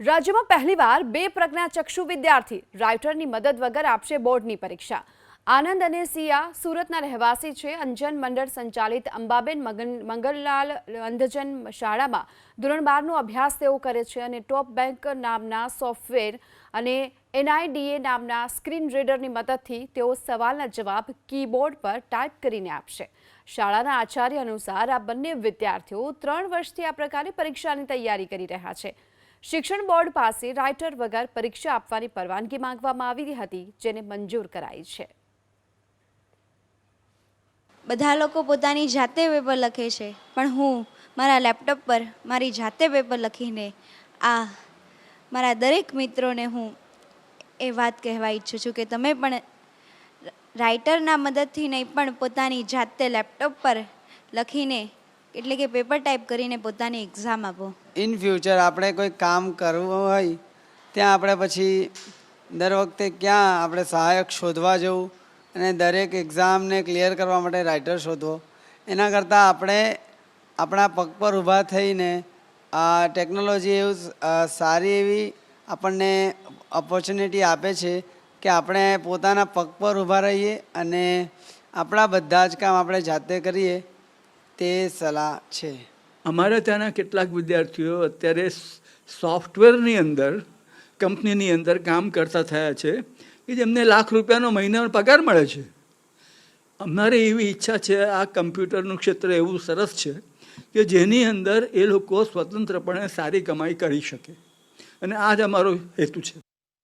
રાજ્યમાં પહેલીવાર બે પ્રજ્ઞાચક્ષુ વિદ્યાર્થી રાઇટરની મદદ વગર આપશે બોર્ડની પરીક્ષા. આનંદ અને સિયા સુરતના રહેવાસી છે. અંજન મંડળ સંચાલિત અંબાબેન મંગલલાલ અંધજન શાળામાં ધોરણ બારનો અભ્યાસ તેઓ કરે છે અને ટોપ બેંક નામના સોફ્ટવેર અને એનઆઈડીએ નામના સ્ક્રીન રીડરની મદદથી તેઓ સવાલના જવાબ કીબોર્ડ પર ટાઈપ કરીને આપશે. શાળાના આચાર્ય અનુસાર આ બંને વિદ્યાર્થીઓ ત્રણ વર્ષથી આ પ્રકારે પરીક્ષાની તૈયારી કરી રહ્યા છે. શિક્ષણ બોર્ડ પાસે રાઇટર વગર પરીક્ષા આપવાની પરવાનગી માંગવામાં આવી હતી, જેને મંજૂર કરાઈ છે. બધા લોકો પોતાની જાતે પેપર લખે છે, પણ હું મારા લેપટોપ પર મારી જાતે પેપર લખીને આ મારા દરેક મિત્રોને હું એ વાત કહેવા ઈચ્છું છું કે તમે પણ રાઇટરના મદદથી નહીં પણ પોતાની જાતે લેપટોપ પર લખીને એટલે કે પેપર ટાઈપ કરીને પોતાની એક્ઝામ આપો. ઇન ફ્યુચર આપણે કોઈ કામ કરવું હોય, ત્યાં આપણે પછી દર વખતે ક્યાં આપણે સહાયક શોધવા જવું અને દરેક એક્ઝામને ક્લિયર કરવા માટે રાઇટર શોધવો. એના કરતાં આપણે આપણા પગ પર ઊભા થઈને આ ટેકનોલોજી એવું સારી એવી આપણને ઓપોર્ચ્યુનિટી આપે છે કે આપણે પોતાના પગ પર ઊભા રહીએ અને આપણા બધા જ કામ આપણે જાતે કરીએ. તે સલાહ છે. અમારા ત્યાંના કેટલાક વિદ્યાર્થીઓ અત્યારે સોફ્ટવેરની અંદર, કંપનીની અંદર કામ કરતા થયા છે કે જેમને લાખ રૂપિયાનો મહિનાનો પગાર મળે છે. અમારે એવી ઈચ્છા છે, આ કમ્પ્યુટરનું ક્ષેત્ર એવું સરસ છે કે જેની અંદર એ લોકો સ્વતંત્રપણે સારી કમાઈ કરી શકે. અને આ જ અમારો હેતુ છે.